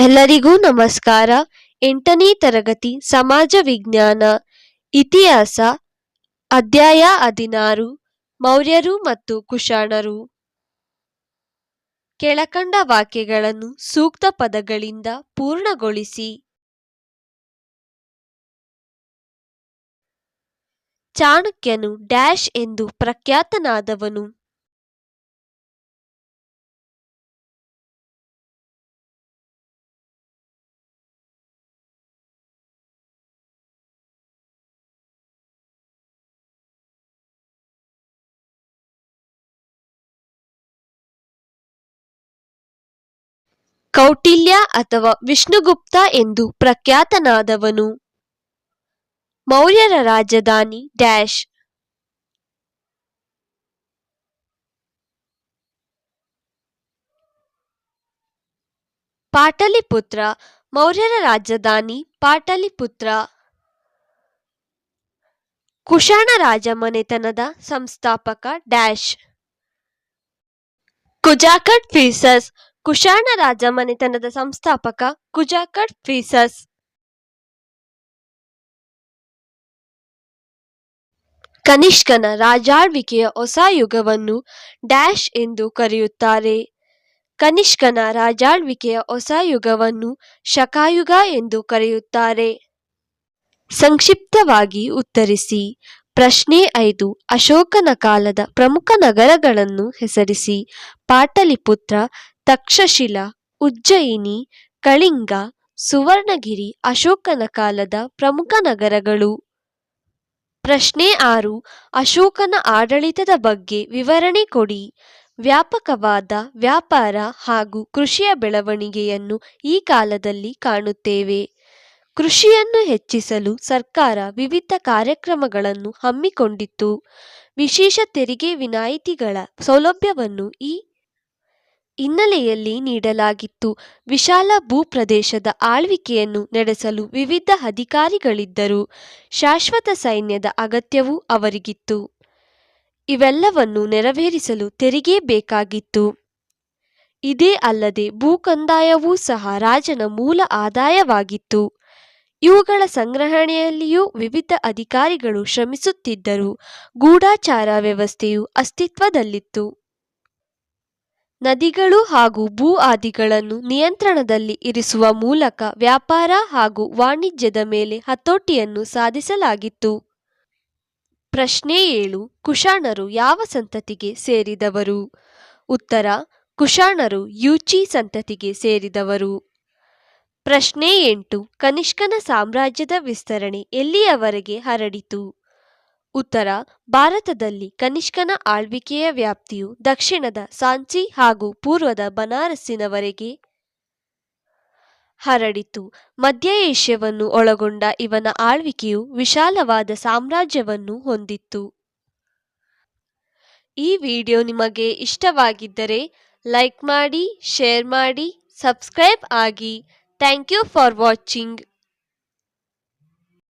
ಎಲ್ಲರಿಗೂ ನಮಸ್ಕಾರ. ಎಂಟನೇ ತರಗತಿ ಸಮಾಜ ವಿಜ್ಞಾನ ಇತಿಹಾಸ ಅಧ್ಯಾಯ ಹದಿನಾರು. ಮೌರ್ಯರು ಮತ್ತು ಕುಶಾಣರು. ಕೆಳಕಂಡ ವಾಕ್ಯಗಳನ್ನು ಸೂಕ್ತ ಪದಗಳಿಂದ ಪೂರ್ಣಗೊಳಿಸಿ. ಚಾಣಕ್ಯನು ಡ್ಯಾಶ್ ಎಂದು ಪ್ರಖ್ಯಾತನಾದವನು. ಕೌಟಿಲ್ಯ ಅಥವಾ ವಿಷ್ಣುಗುಪ್ತ ಎಂದು ಪ್ರಖ್ಯಾತನಾದವನು. ಮೌರ್ಯರ ರಾಜಧಾನಿ ಡ್ಯಾಶ್. ಪಾಟಲಿಪುತ್ರ, ಮೌರ್ಯರ ರಾಜಧಾನಿ ಪಾಟಲಿಪುತ್ರ. ಕುಶಾಣ ರಾಜಮನೆತನದ ಸಂಸ್ಥಾಪಕ ಡ್ಯಾಶ್. ಕುಜಾಕಟ್ ಫೀಸಸ್ ಕುಶಾಣ ರಾಜಮನೆತನದ ಸಂಸ್ಥಾಪಕ ಕುಜಾಕರ್ ಫೀಸಸ್. ಕನಿಷ್ಕನ ರಾಜಾಳ್ವಿಕೆಯ ಹೊಸ ಯುಗವನ್ನು ಡ್ಯಾಶ್ ಎಂದು ಕರೆಯುತ್ತಾರೆ. ಕನಿಷ್ಕನ ರಾಜಾಳ್ವಿಕೆಯ ಹೊಸ ಯುಗವನ್ನು ಶಕಾಯುಗ ಎಂದು ಕರೆಯುತ್ತಾರೆ. ಸಂಕ್ಷಿಪ್ತವಾಗಿ ಉತ್ತರಿಸಿ. ಪ್ರಶ್ನೆ ಐದು. ಅಶೋಕನ ಕಾಲದ ಪ್ರಮುಖ ನಗರಗಳನ್ನು ಹೆಸರಿಸಿ. ಪಾಟಲಿಪುತ್ರ ತಕ್ಷಶಿಲ, ಉಜ್ಜಯಿನಿ, ಕಳಿಂಗ, ಸುವರ್ಣಗಿರಿ, ಅಶೋಕನ ಕಾಲದ ಪ್ರಮುಖ ನಗರಗಳು. ಪ್ರಶ್ನೆ ಆರು, ಅಶೋಕನ ಆಡಳಿತದ ಬಗ್ಗೆ ವಿವರಣೆ ಕೊಡಿ. ವ್ಯಾಪಕವಾದ ವ್ಯಾಪಾರ ಹಾಗೂ ಕೃಷಿಯ ಬೆಳವಣಿಗೆಯನ್ನು ಈ ಕಾಲದಲ್ಲಿ ಕಾಣುತ್ತೇವೆ. ಕೃಷಿಯನ್ನು ಹೆಚ್ಚಿಸಲು ಸರ್ಕಾರ ವಿವಿಧ ಕಾರ್ಯಕ್ರಮಗಳನ್ನು ಹಮ್ಮಿಕೊಂಡಿತ್ತು. ವಿಶೇಷ ತೆರಿಗೆ ವಿನಾಯಿತಿಗಳ ಸೌಲಭ್ಯವನ್ನು ಈ ಹಿನ್ನೆಲೆಯಲ್ಲಿ ನೀಡಲಾಗಿತ್ತು. ವಿಶಾಲ ಭೂಪ್ರದೇಶದ ಆಳ್ವಿಕೆಯನ್ನು ನಡೆಸಲು ವಿವಿಧ ಅಧಿಕಾರಿಗಳಿದ್ದರು. ಶಾಶ್ವತ ಸೈನ್ಯದ ಅಗತ್ಯವೂ ಅವರಿಗಿತ್ತು. ಇವೆಲ್ಲವನ್ನು ನೆರವೇರಿಸಲು ತೆರಿಗೆ ಬೇಕಾಗಿತ್ತು. ಇದೇ ಅಲ್ಲದೆ ಭೂಕಂದಾಯವೂ ಸಹ ರಾಜನ ಮೂಲ ಆದಾಯವಾಗಿತ್ತು. ಇವುಗಳ ಸಂಗ್ರಹಣೆಯಲ್ಲಿಯೂ ವಿವಿಧ ಅಧಿಕಾರಿಗಳು ಶ್ರಮಿಸುತ್ತಿದ್ದರು. ಗೂಢಾಚಾರ ವ್ಯವಸ್ಥೆಯು ಅಸ್ತಿತ್ವದಲ್ಲಿತ್ತು. ನದಿಗಳು ಹಾಗೂ ಭೂ ಆದಿಗಳನ್ನು ನಿಯಂತ್ರಣದಲ್ಲಿ ಇರಿಸುವ ಮೂಲಕ ವ್ಯಾಪಾರ ಹಾಗೂ ವಾಣಿಜ್ಯದ ಮೇಲೆ ಹತೋಟಿಯನ್ನು ಸಾಧಿಸಲಾಗಿತ್ತು. ಪ್ರಶ್ನೆ ಏಳು, ಕುಶಾಣರು ಯಾವ ಸಂತತಿಗೆ ಸೇರಿದವರು? ಉತ್ತರ, ಕುಶಾಣರು ಯೂಚಿ ಸಂತತಿಗೆ ಸೇರಿದವರು. ಪ್ರಶ್ನೆ ಎಂಟು, ಕನಿಷ್ಕನ ಸಾಮ್ರಾಜ್ಯದ ವಿಸ್ತರಣೆ ಎಲ್ಲಿಯವರೆಗೆ ಹರಡಿತು? ಉತ್ತರ, ಭಾರತದಲ್ಲಿ ಕನಿಷ್ಕನ ಆಳ್ವಿಕೆಯ ವ್ಯಾಪ್ತಿಯು ದಕ್ಷಿಣದ ಸಾಂಚಿ ಹಾಗೂ ಪೂರ್ವದ ಬನಾರಸ್ಸಿನವರೆಗೆ ಹರಡಿತು. ಮಧ್ಯ ಏಷ್ಯಾವನ್ನು ಒಳಗೊಂಡ ಇವನ ಆಳ್ವಿಕೆಯು ವಿಶಾಲವಾದ ಸಾಮ್ರಾಜ್ಯವನ್ನು ಹೊಂದಿತ್ತು. ಈ ವಿಡಿಯೋ ನಿಮಗೆ ಇಷ್ಟವಾಗಿದ್ದರೆ ಲೈಕ್ ಮಾಡಿ, ಶೇರ್ ಮಾಡಿ, ಸಬ್ಸ್ಕ್ರೈಬ್ ಆಗಿ. Thank you for watching.